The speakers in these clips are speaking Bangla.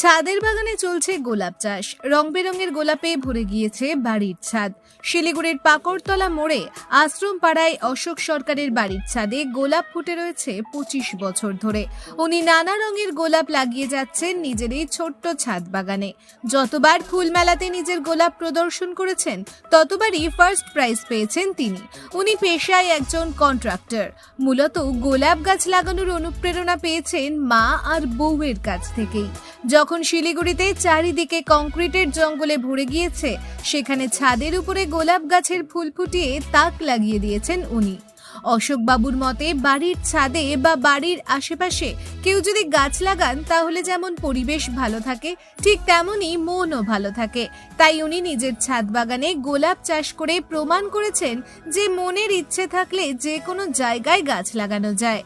ছাদের বাগানে চলছে গোলাপ চাষ। রং বেরঙের গোলাপে ভরে গিয়েছে বাড়ির ছাদ। শিলিগুড়ির পাকড়তলা মোড়ে আশ্রম পাড়ায় অশোক সরকারের বাড়ির ছাদে গোলাপ ফুটে রয়েছে পঁচিশ বছর ধরে। উনি নানা রঙের গোলাপ লাগিয়ে যাচ্ছেন নিজের এই ছোট্ট ছাদ বাগানে। যতবার ফুল মেলাতে নিজের গোলাপ প্রদর্শন করেছেন, ততবারই ফার্স্ট প্রাইজ পেয়েছেন তিনি। উনি পেশায় একজন কন্ট্রাক্টর মূলত গোলাপ গাছ লাগানোর অনুপ্রেরণা পেয়েছেন মা আর বউয়ের কাছ থেকেই। যখন শিলিগুড়িতে চারিদিকে কংক্রিটের জঙ্গলে ভরে গিয়েছে, সেখানে ছাদের উপরে গোলাপ গাছের ফুল ফুটিয়ে তাক লাগিয়ে দিয়েছেন উনি। অশোক বাবুর মতে, বাড়ির ছাদে বা বাড়ির আশেপাশে কেউ যদি গাছ লাগান, তাহলে যেমন পরিবেশ ভালো থাকে, ঠিক তেমনই মনও ভালো থাকে। তাই উনি নিজের ছাদ বাগানে গোলাপ চাষ করে প্রমাণ করেছেন যে মনের ইচ্ছে থাকলে যে কোনো জায়গায় গাছ লাগানো যায়।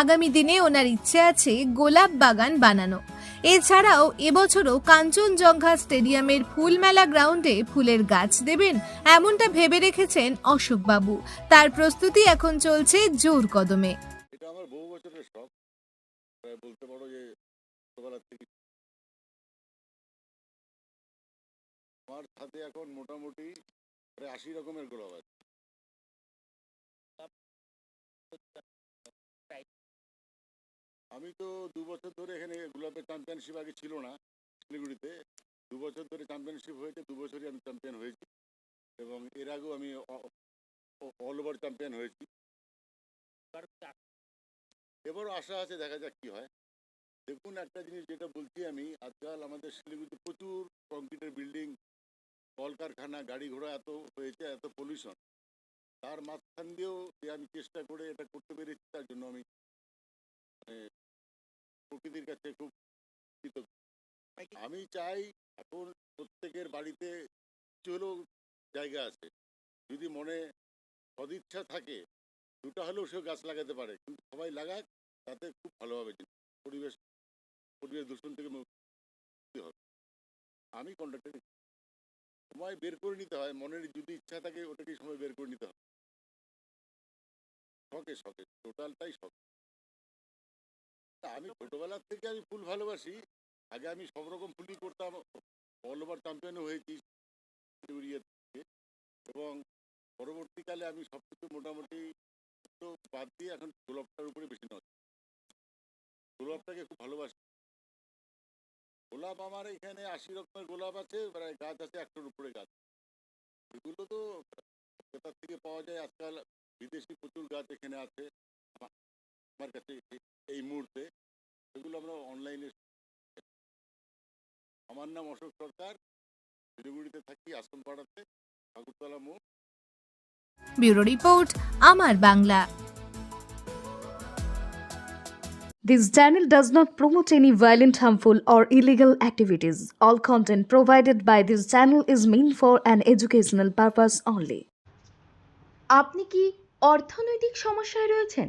আগামী দিনে ওনার ইচ্ছে আছে গোলাপ বাগান বানানো। এছাড়াও এবছরও কাঞ্চনজঙ্ঘা স্টেডিয়ামের ফুলমেলা গ্রাউন্ডে ফুলের গাছ দেবেন এমনটা ভেবে রেখেছেন অশোকবাবু। তার প্রস্তুতি এখন চলছে জোর কদমে। মোটামুটি আশি রকমের গোলাপ আছে। আমি তো দু বছর ধরে এখানে গোলাপের চ্যাম্পিয়নশিপ আগে ছিল না, শিলিগুড়িতে। দু বছর ধরে চ্যাম্পিয়নশিপ হয়েছে, দু বছরই আমি চ্যাম্পিয়ন হয়েছি। এবং এর আগেও আমি অল ওভার চ্যাম্পিয়ন হয়েছি। এবারও আশা আছে, দেখা যাক কি হয়। দেখুন, একটা জিনিস যেটা বলছি আমি, আজকাল আমাদের শিলিগুড়িতে প্রচুর কংক্রিটের বিল্ডিং কলকারখানা, গাড়ি ঘোড়া এত হয়েছে, এত পলিউশন তার মাঝখান দিয়েও যে আমি চেষ্টা করে এটা করতে পেরেছি, তার জন্য আমি প্রকৃতির কাছে খুব কৃতজ্ঞ। আমি চাই এখন প্রত্যেকের বাড়িতে কিছু হলেও জায়গা আছে। যদি মনে সদিচ্ছা থাকে দুটো হলেও সে গাছ লাগাতে পারে। কিন্তু সবাই লাগাক তাতে খুব ভালো হবে পরিবেশ পরিবেশ দূষণ থেকে মুক্তি হবে। আমি কন্ট্রাক্টর সময় বের করে নিতে হয় মনের যদি ইচ্ছা থাকে ওটাকে সময় বের করে নিতে হবে। শখে শখে টোটালটাই শখ। আমি ছোটবেলার থেকে আমি ফুল ভালোবাসি। আগে আমি সব রকম ফুলই করতাম। অল ওভার চ্যাম্পিয়নও হয়েছি এবং পরবর্তীকালে আমি সব কিছু মোটামুটি তো বাদ দিয়ে এখন গোলাপটার উপরে বেশি নজর গোলাপটাকে খুব ভালোবাসি। গোলাপ আমার এখানে আশি রকমের গোলাপ আছে, প্রায় গাছ আছে একশোর উপরে গাছ। এগুলো তো কোথার থেকে পাওয়া যায়? আজকাল বিদেশি প্রচুর গাছ এখানে আছে। আমার কাছে এই মুহূর্তে এগুলো আমরা অনলাইনে আমার নাম অশোক সরকার শিলিগুড়িতে থাকি আশ্রমপাড়াতে ঠাকুরতলা মোড় ব্যুরো রিপোর্ট আমার Bangla This channel does not promote any violent, harmful, or illegal activities. All content provided by this channel is meant for an educational purpose only. আপনি কি অর্থনৈতিক সমস্যায় রয়েছেন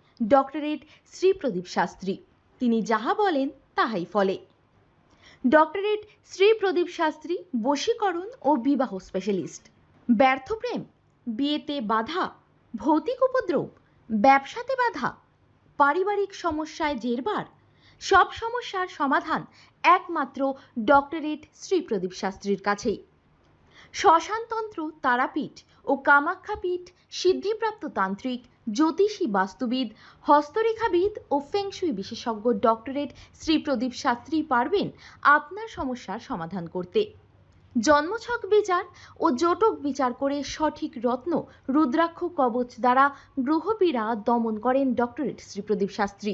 ডক্টরেট শ্রী প্রদীপ শাস্ত্রী। তিনি যাহা বলেন, তাহাই ফলে। ডক্টরেট শ্রী প্রদীপ শাস্ত্রী বশীকরণ ও বিবাহ স্পেশালিস্ট ব্যর্থ প্রেম, বিয়েতে বাধা, ভৌতিক উপদ্রব, ব্যবসাতে বাধা, পারিবারিক সমস্যায় জেরবার, সব সমস্যার সমাধান একমাত্র ডক্টরেট শ্রী প্রদীপ শাস্ত্রীর কাছেই। শ্মশানতন্ত্র, তারাপীঠ ও কামাখ্যাপীঠ সিদ্ধিপ্রাপ্ত তান্ত্রিক জ্যোতিষী বাস্তুবিদ, হস্তরেখাবিদ ও ফেংশুই বিশেষজ্ঞ ডক্টরেট শ্রী প্রদীপ শাস্ত্রী পারবেন আপনার সমস্যার সমাধান করতে। জন্মছক বিচার ও জোটক বিচার করে সঠিক রত্ন রুদ্রাক্ষ কবচ দ্বারা গ্রহপীড়া দমন করেন ডক্টরেট শ্রী প্রদীপ শাস্ত্রী।